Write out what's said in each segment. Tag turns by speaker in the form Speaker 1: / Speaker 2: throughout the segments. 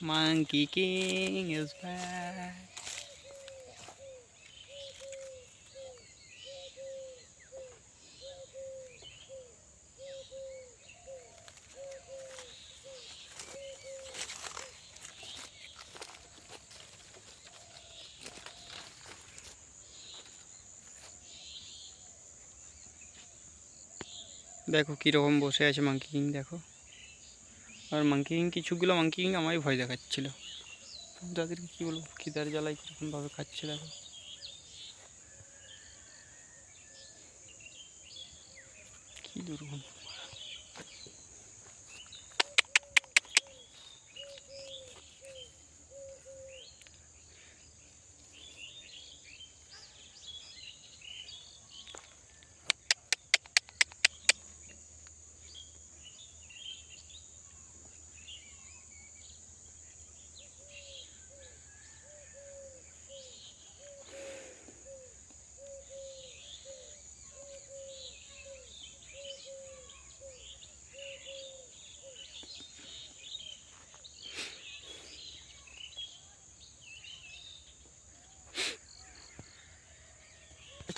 Speaker 1: Monkey King is back. দেখো কীরকম বসে আছে মাঙ্কি কিং দেখো আর মাংকি কিং কিছুগুলো মাংকি কিং আমায় ভয় দেখাচ্ছিল। তাদেরকে কী বলব, খিদার জ্বালায় কীরকমভাবে খাচ্ছে দেখো। কী দুর্গম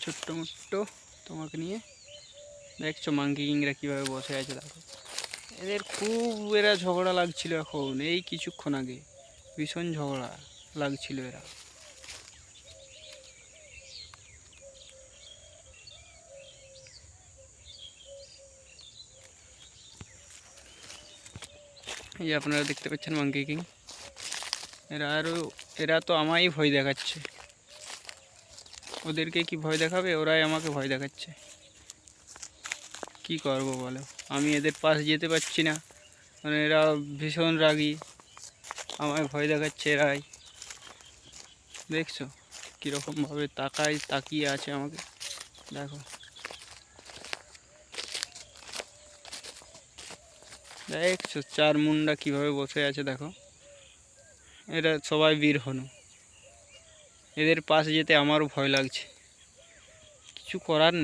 Speaker 1: ছোট্ট মোট্ট তোমাকে নিয়ে। দেখছ মাঙ্কি কিংরা কীভাবে বসে আছে দেখো। এদের খুব এরা ঝগড়া লাগছিল এখন, এই কিছুক্ষণ আগে। ভীষণ ঝগড়া লাগছিল এরা। এই আপনারা দেখতে পাচ্ছেন মাঙ্কি কিং। এরা আরও এরা তো আমায় ভয় দেখাচ্ছে। ওদেরকে কি ভয় দেখাবে? ওরাই আমাকে ভয় দেখাচ্ছে। কি করব বলো? আমি এদের পাশ যেতে পারছি না। মানে এরা ভীষণ রাগী। আমায় ভয় দেখাচ্ছে এরাই। দেখছ? কীরকমভাবে তাকায়, তাকিয়ে আছে আমাকে। দেখো। দেখছ? চার মুন্ডা কীভাবে বসে আছে দেখো। এরা সবাই বীর হনু। এদের পাশে যেতে আমারও ভয় লাগছে। কিছু করার নেই।